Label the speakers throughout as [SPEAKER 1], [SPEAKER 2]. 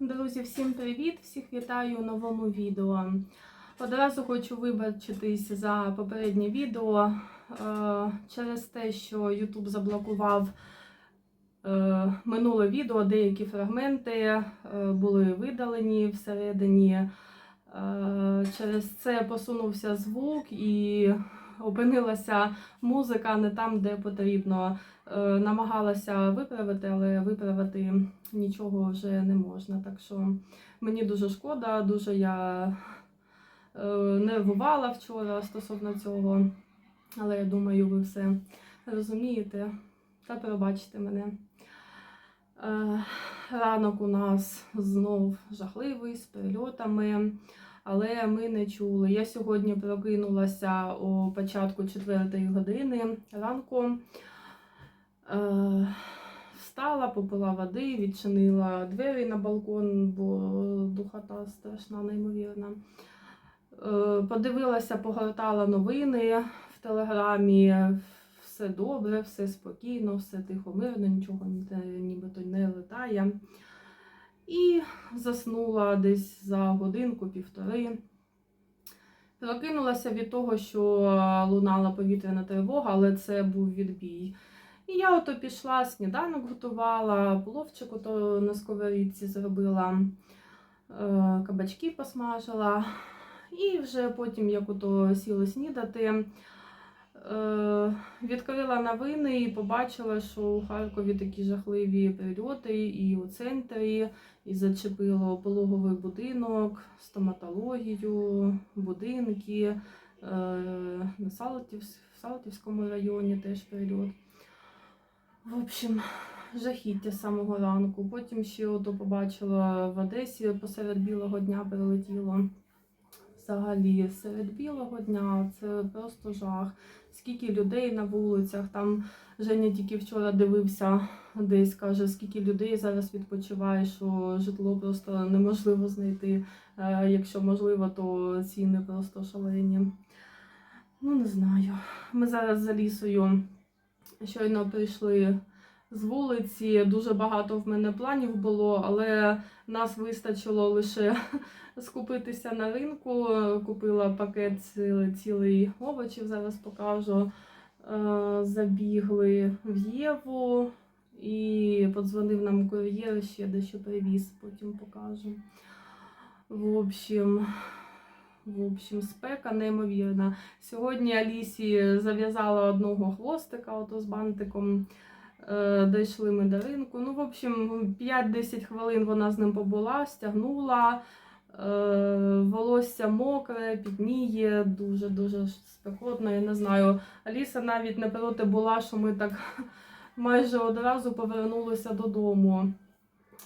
[SPEAKER 1] Друзі, всім привіт! Всіх вітаю у новому відео. Одразу хочу вибачитись за попереднє відео е, через те, що YouTube заблокував е, минуле відео, деякі фрагменти е, були видалені всередині. Через це посунувся звук і опинилася музика не там, де потрібно. Е, Намагалася виправити, але виправити нічого вже не можна. Так що мені дуже шкода, дуже я е, нервувала вчора стосовно цього. Але я думаю, ви все розумієте та пробачите мене. Е, Ранок у нас знов жахливий з прильотами, але ми не чули. Я сьогодні прокинулася о початку 4 години ранку. Е, Встала, попила води, відчинила двері на балкон, бо духота страшна, неймовірна. Е, Подивилася, погортала новини в телеграмі. Все добре, все спокійно, все тихо, мирно, нічого нібито не летає. І заснула десь за годинку-півтори. Прокинулася від того, що лунала повітряна тривога, але це був відбій. І я ото пішла, сніданок готувала, пловчик ото на сковорідці зробила, е, кабачки посмажила. І вже потім, як ото сіли снідати, відкрила новини і побачила, що у Харкові такі жахливі прильоти і у центрі, і зачепило пологовий будинок, стоматологію, будинки. е, На Салтівсь- в Салтівському районі теж прильот. В общем, жахіття з самого ранку. Потім ще ото побачила в Одесі посеред білого дня прилетіло. Взагалі, серед білого дня це просто жах. Скільки людей на вулицях. Там Женя тільки вчора дивився десь, каже, скільки людей зараз відпочиває, що житло просто неможливо знайти. Е, Якщо можливо, то ціни просто шалені. Ну, не знаю. Ми зараз за лісою щойно прийшли з вулиці. Дуже багато в мене планів було, але нас вистачило лише скупитися на ринку. Купила пакет цілий, овочів, зараз покажу. Е, Забігли в Єву і подзвонив нам кур'єр, ще дещо привіз, потім покажу. В общем, в общем, спека неймовірна. Сьогодні Алісі зав'язала одного хвостика ото з бантиком. Е, Дійшли ми до ринку. Ну, в общем, 5-10 хвилин вона з ним побула, стягнула. Е, Волосся мокре, підніє, дуже-дуже спекотно, я не знаю. Аліса навіть не проти була, що ми так майже одразу повернулися додому.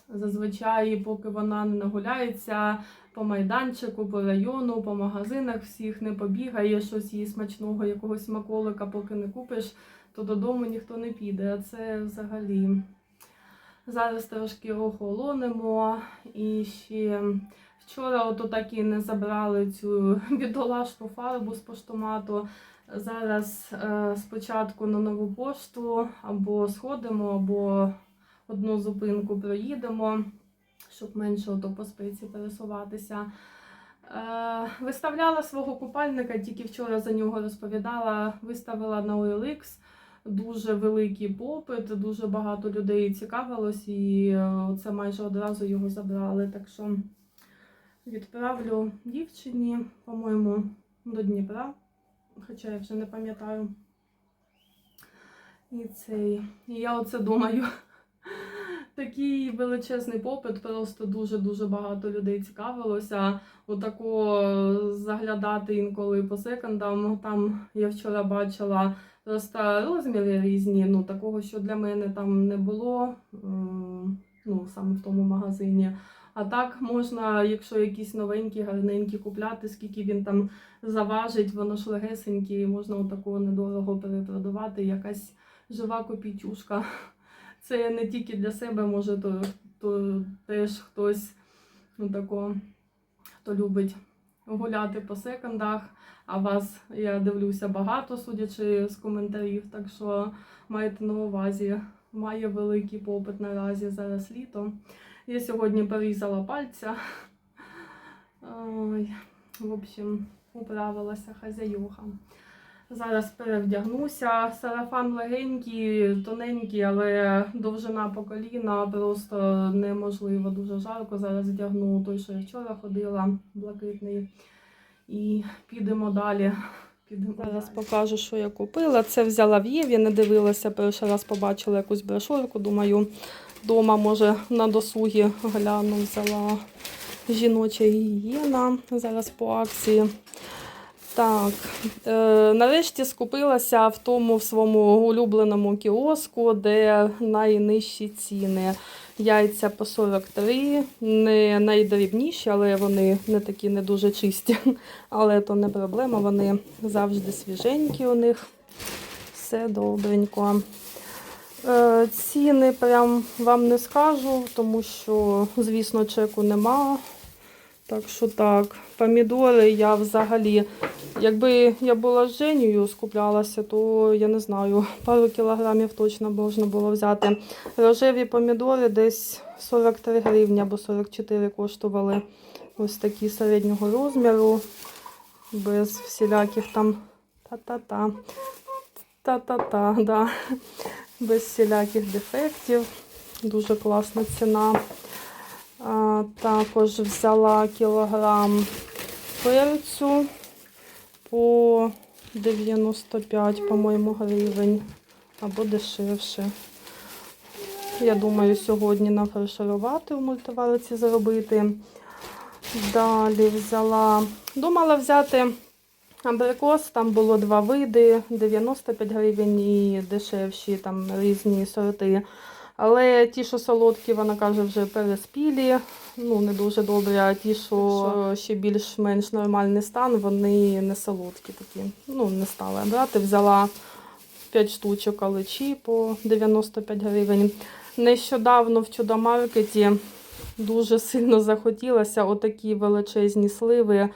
[SPEAKER 1] Зазвичай, поки вона не нагуляється по майданчику, по району, по магазинах всіх не побігає, щось їй смачного, якогось смаколика, поки не купиш, то додому ніхто не піде. А це взагалі. Зараз трошки охолонемо. І ще вчора ото так і не забрали цю бідолашну фарбу з поштомату. Зараз е, спочатку на нову пошту або сходимо, або одну зупинку проїдемо, щоб менше ото по спиці пересуватися. Е, виставляла свого купальника, тільки вчора за нього розповідала. Виставила на OLX. Дуже великий попит, дуже багато людей цікавилось, і е, це майже одразу його забрали. Так що відправлю дівчині, по-моєму, до Дніпра, хоча я вже не пам'ятаю. І цей. І я оце думаю. Такий величезний попит, просто дуже-дуже багато людей цікавилося. Отако заглядати інколи по секондам. Там я вчора бачила розміри різні. Ну, такого, що для мене там не було, ну, саме в тому магазині. А так можна, якщо якісь новенькі, гарненькі купляти, скільки він там заважить, воно ж легесеньке, можна отакого недорого перепродавати, якась жива копійчушка. Це не тільки для себе, може, то, то теж хтось ну, тако, хто любить гуляти по секондах. А вас, я дивлюся, багато, судячи з коментарів. Так що майте на увазі, має великий попит наразі зараз літо. Я сьогодні порізала пальця. Ой, в общем, управилася хазяюха. Зараз перевдягнуся. Сарафан легенький, тоненький, але довжина по коліна просто неможливо. Дуже жарко. Зараз вдягну той, що я вчора ходила, блакитний. І підемо далі. Підемо Зараз покажу, що я купила. Це взяла в Єві, не дивилася. Перший раз побачила якусь брошурку. Думаю, вдома, може, на досугі гляну, взяла жіноча гігієна. Зараз по акції. Так, е, нарешті скупилася в тому в своєму улюбленому кіоску, де найнижчі ціни. Яйця по 43, не найдрібніші, але вони не такі не дуже чисті. Але то не проблема, вони завжди свіженькі у них. Все добренько. Е, ціни прям вам не скажу, тому що, звісно, чеку нема. Так що так, помідори я взагалі, якби я була з Женєю скуплялася, то я не знаю, пару кілограмів точно можна було взяти. Рожеві помідори десь 43 гривні або 44 коштували. Ось такі середнього розміру, без всіляких там та-та-та. Та-та-та, да. Без всіляких дефектів. Дуже класна ціна. Також взяла кілограм перцю по 95, по-моєму, гривень або дешевше. Я думаю, сьогодні нафарширувати в мультивариці зробити. Далі взяла, думала взяти абрикос, там було два види, 95 гривень і дешевші, там різні сорти. Але ті, що солодкі, вона каже, вже переспілі, ну не дуже добрі, а ті, що ще більш-менш нормальний стан, вони не солодкі такі. Ну, не стала брати. Взяла 5 штучок алечі по 95 гривень. Нещодавно в чудомаркеті дуже сильно захотілося отакі величезні сливи. Е,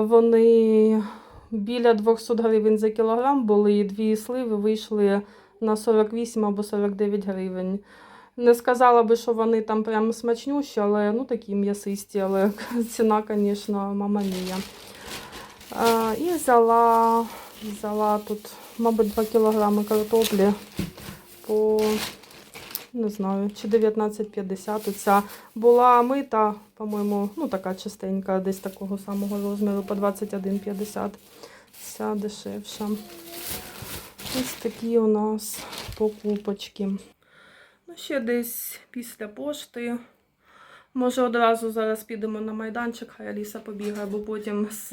[SPEAKER 1] Вони біля 200 гривень за кілограм були, і дві сливи вийшли на 48 або 49 гривень. Не сказала би, що вони там прям смачнющі, але ну такі м'ясисті, але ціна, звісно, мама мія. І взяла, взяла тут, мабуть, 2 кілограми картоплі по не знаю, чи 19,50. Оця була мита, по-моєму, ну така частенька, десь такого самого розміру, по 21,50. Ця дешевша. Ось такі у нас покупочки. Ну, ще десь після пошти. Може, одразу зараз підемо на майданчик, хай Аліса побігає, бо потім з,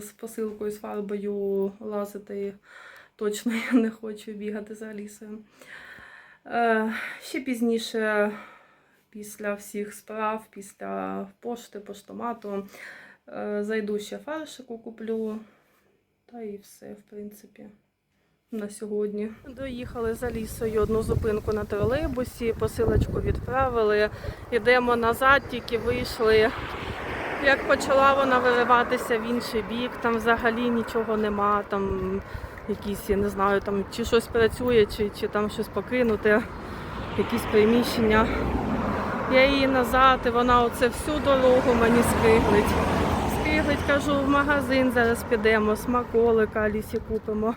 [SPEAKER 1] з посилкою, з фарбою лазити точно я не хочу бігати за Алісою. Е, ще пізніше, після всіх справ, після пошти, поштомату, е, зайду ще фаршику куплю. Та і все, в принципі, на сьогодні. Доїхали за лісою одну зупинку на тролейбусі, посилочку відправили. Йдемо назад, тільки вийшли. Як почала вона вириватися в інший бік, там взагалі нічого нема, там якісь, я не знаю, там чи щось працює, чи, чи там щось покинути, якісь приміщення. Я її назад, і вона оце всю дорогу мені скиглить. Скиглить, кажу, в магазин зараз підемо, смаколика Алісі купимо.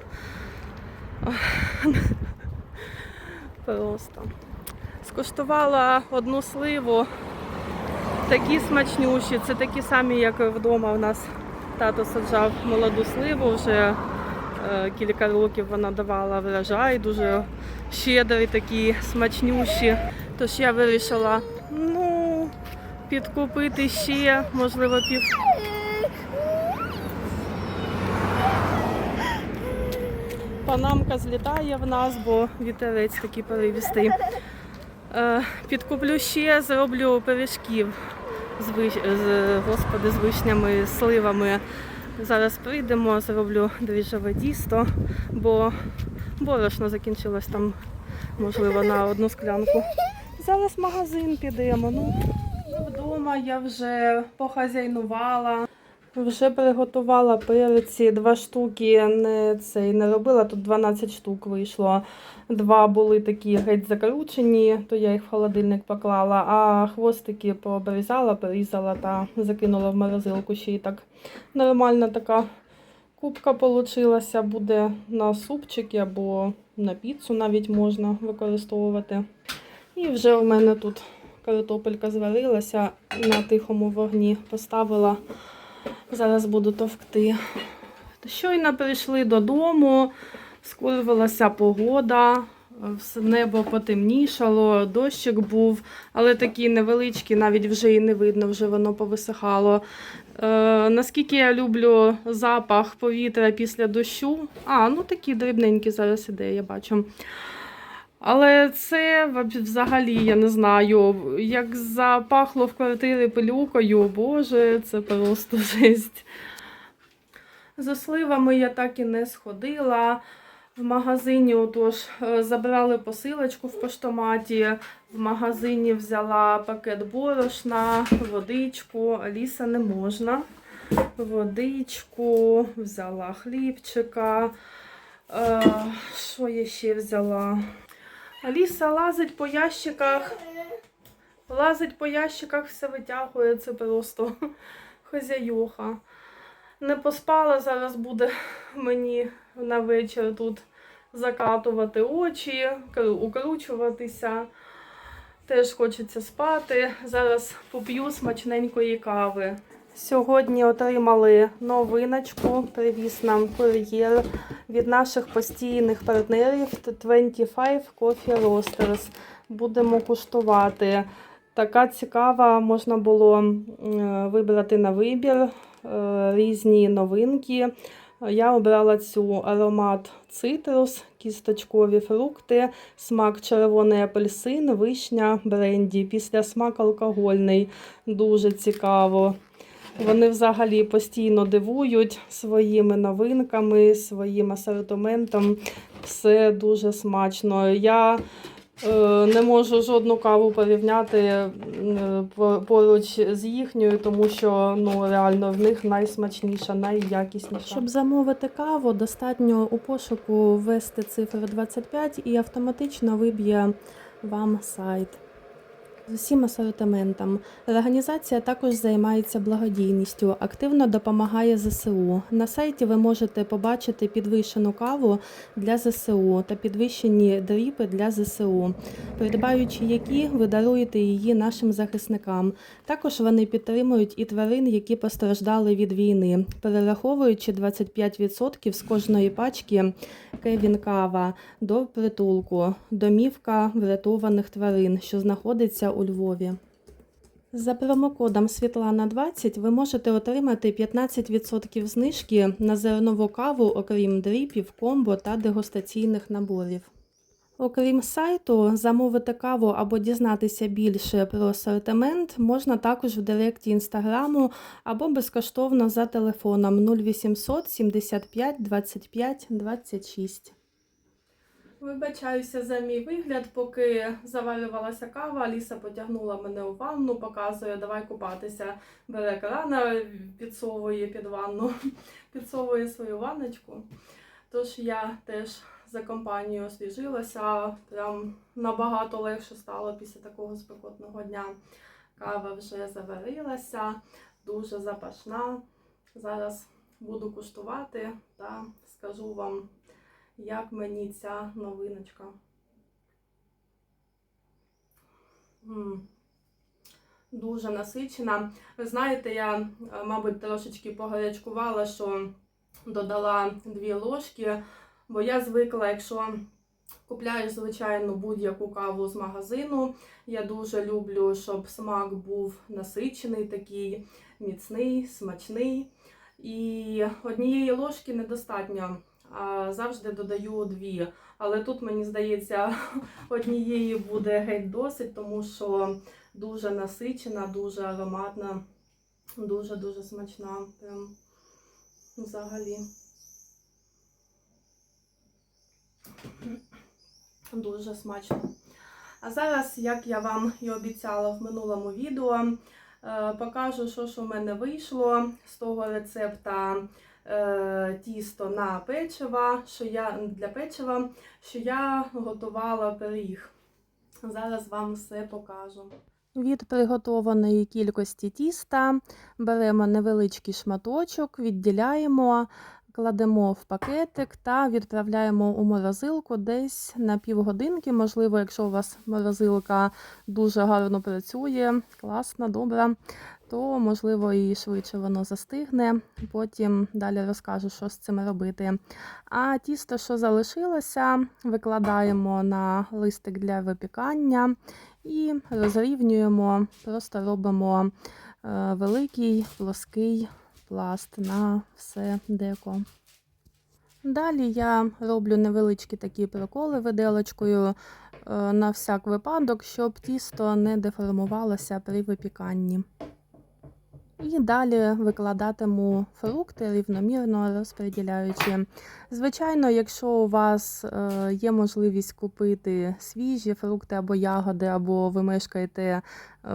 [SPEAKER 1] Просто. Скуштувала одну сливу. Такі смачнющі, це такі самі, як вдома у нас тато саджав молоду сливу вже е, кілька років вона давала врожай, дуже щедрі, такі смачнющі. Тож я вирішила, ну, підкупити ще, можливо, пів. Панамка злітає в нас, бо вітерець такий поривістий. Е, Підкуплю ще, зроблю пиріжків з, виш... з, господи, з вишнями, сливами. Зараз прийдемо, зроблю дріжджове тісто, бо борошно закінчилось там, можливо, на одну склянку. Зараз в магазин підемо. Ну, вдома я вже похазяйнувала. Вже приготувала перці, два штуки не цей не робила, тут 12 штук вийшло. Два були такі геть закручені, то я їх в холодильник поклала, а хвостики пообрізала, порізала та закинула в морозилку. Ще й так нормальна така кубка получилася. Буде на супчики або на піцу навіть можна використовувати. І вже у мене тут картопелька зварилася на тихому вогні поставила. Зараз буду товкти. Щойно прийшли додому, скурвилася погода, небо потемнішало, дощик був, але такий невеличкий, навіть вже і не видно, вже воно повисихало. Е, наскільки я люблю запах повітря після дощу. А, ну такі дрібненькі зараз іде, я бачу. Але це взагалі, я не знаю, як запахло в квартирі пилюкою, боже, це просто жесть. За сливами я так і не сходила. В магазині отож е, забрали посилочку в поштоматі. В магазині взяла пакет борошна, водичку, Аліса не можна. Водичку, взяла хлібчика. Е, що я ще взяла? Аліса лазить по ящиках. Лазить по ящиках, все витягує, це просто хазяюха. Не поспала, зараз буде мені на вечір тут закатувати очі, кру- укручуватися. Теж хочеться спати. Зараз поп'ю смачненької кави. Сьогодні отримали новиночку. Привіз нам кур'єр від наших постійних партнерів 25 Coffee Roasters. Будемо куштувати. Така цікава, можна було вибрати на вибір е, різні новинки. Я обрала цю аромат цитрус, кісточкові фрукти, смак червоний апельсин, вишня, бренді. Після смак алкогольний. Дуже цікаво. Вони взагалі постійно дивують своїми новинками, своїм асортиментом. Все дуже смачно. Я е, не можу жодну каву порівняти е, поруч з їхньою, тому що ну, реально в них найсмачніша, найякісніша. Щоб замовити каву, достатньо у пошуку ввести цифру 25 і автоматично виб'є вам сайт з усім асортиментом. Організація також займається благодійністю, активно допомагає ЗСУ. На сайті ви можете побачити підвищену каву для ЗСУ та підвищені дріпи для ЗСУ, придбаючи які ви даруєте її нашим захисникам. Також вони підтримують і тварин, які постраждали від війни, перераховуючи 25% з кожної пачки Кевін Кава до притулку, домівка врятованих тварин, що знаходиться у Львові. За промокодом Світлана 20 ви можете отримати 15% знижки на зернову каву, окрім дріпів, комбо та дегустаційних наборів. Окрім сайту, замовити каву або дізнатися більше про асортимент можна також в директі інстаграму або безкоштовно за телефоном 0800 75 25 26. Вибачаюся за мій вигляд, поки заварювалася кава, Аліса потягнула мене у ванну, показує, давай купатися. Бере крана, підсовує під ванну, підсовує свою ванночку. Тож я теж за компанією освіжилася, прям набагато легше стало після такого спекотного дня. Кава вже заварилася, дуже запашна. Зараз буду куштувати та скажу вам, як мені ця новиночка. Дуже насичена. Ви знаєте, я, е, мабуть, трошечки погарячкувала, що додала дві ложки, бо я звикла, якщо купляєш, звичайно, будь-яку каву з магазину. Я дуже люблю, щоб смак був насичений, такий міцний, смачний. І однієї ложки недостатньо, завжди додаю дві. Але тут, мені здається, однієї буде геть досить, тому що дуже насичена, дуже ароматна, дуже-дуже смачна. Прям взагалі. Дуже смачно. А зараз, як я вам і обіцяла в минулому відео, Е, Покажу, що ж у мене вийшло з того рецепта тісто на печиво, що я для печива, що я готувала пиріг. Зараз вам все покажу. Від приготованої кількості тіста беремо невеличкий шматочок, відділяємо, кладемо в пакетик та відправляємо у морозилку десь на півгодинки. Можливо, якщо у вас морозилка дуже гарно працює, класна, добра, то можливо і швидше воно застигне. Потім далі розкажу, що з цим робити. А тісто, що залишилося, викладаємо на листик для випікання і розрівнюємо, просто робимо е, великий плоский пласт на все деко. Далі я роблю невеличкі такі проколи виделочкою е, на всяк випадок, щоб тісто не деформувалося при випіканні. І далі викладатиму фрукти рівномірно розподіляючи. Звичайно, якщо у вас е, є можливість купити свіжі фрукти або ягоди, або ви мешкаєте е,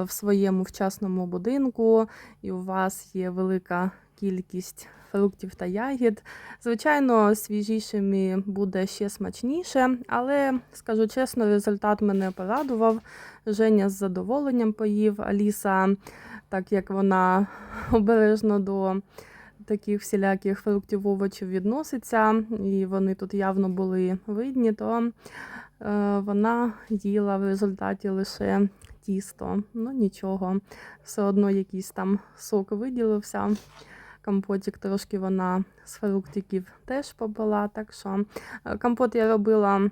[SPEAKER 1] в своєму вчасному будинку, і у вас є велика кількість фруктів та ягід, звичайно, свіжішими буде ще смачніше, але скажу чесно, результат мене порадував. Женя з задоволенням поїв. Аліса, так як вона обережно до таких всіляких фруктів овочів відноситься, і вони тут явно були видні, то е, вона їла в результаті лише тісто. Ну нічого, все одно якийсь там сок виділився. Компотик трошки вона з фруктиків теж попила. Так що е, компот я робила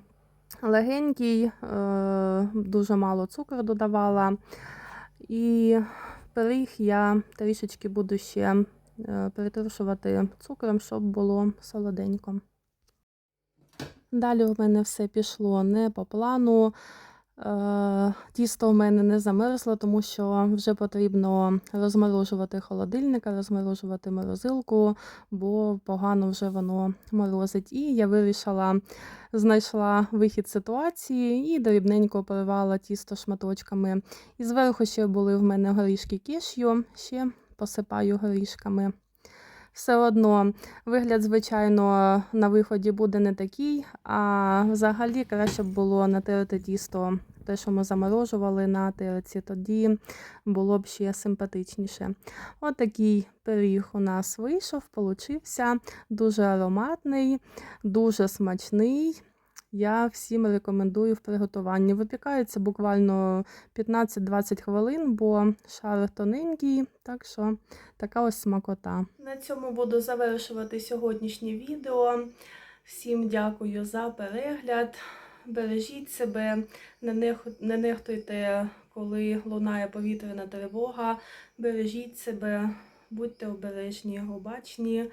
[SPEAKER 1] легенький, е, дуже мало цукру додавала. І пиріг я трішечки буду ще е, перетрушувати цукром, щоб було солоденько. Далі в мене все пішло не по плану. Е, Тісто в мене не замерзло, тому що вже потрібно розморожувати холодильника, розморожувати морозилку, бо погано вже воно морозить. І я вирішила, знайшла вихід ситуації і дрібненько поривала тісто шматочками. І зверху ще були в мене горішки кешю, ще посипаю горішками. Все одно вигляд, звичайно, на виході буде не такий, а взагалі краще б було натерти тісто, те, що ми заморожували на терці, тоді було б ще симпатичніше. От пиріг у нас вийшов, получився дуже ароматний, дуже смачний. Я всім рекомендую в приготуванні. Випікається буквально 15-20 хвилин, бо шар тоненький, так що така ось смакота. На цьому буду завершувати сьогоднішнє відео. Всім дякую за перегляд. Бережіть себе, не нехтуйте, коли лунає повітряна тривога. Бережіть себе, будьте обережні, обачні.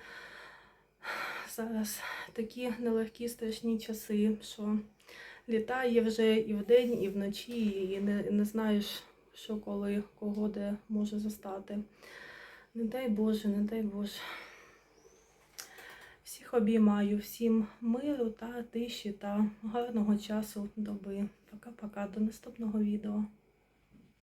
[SPEAKER 1] Зараз такі нелегкі страшні часи, що літає вже і вдень, і вночі, і не, не знаєш, що коли кого де може застати. Не дай Боже, не дай Боже. Всіх обіймаю, всім миру та тиші та гарного часу доби. Пока-пока, до наступного відео.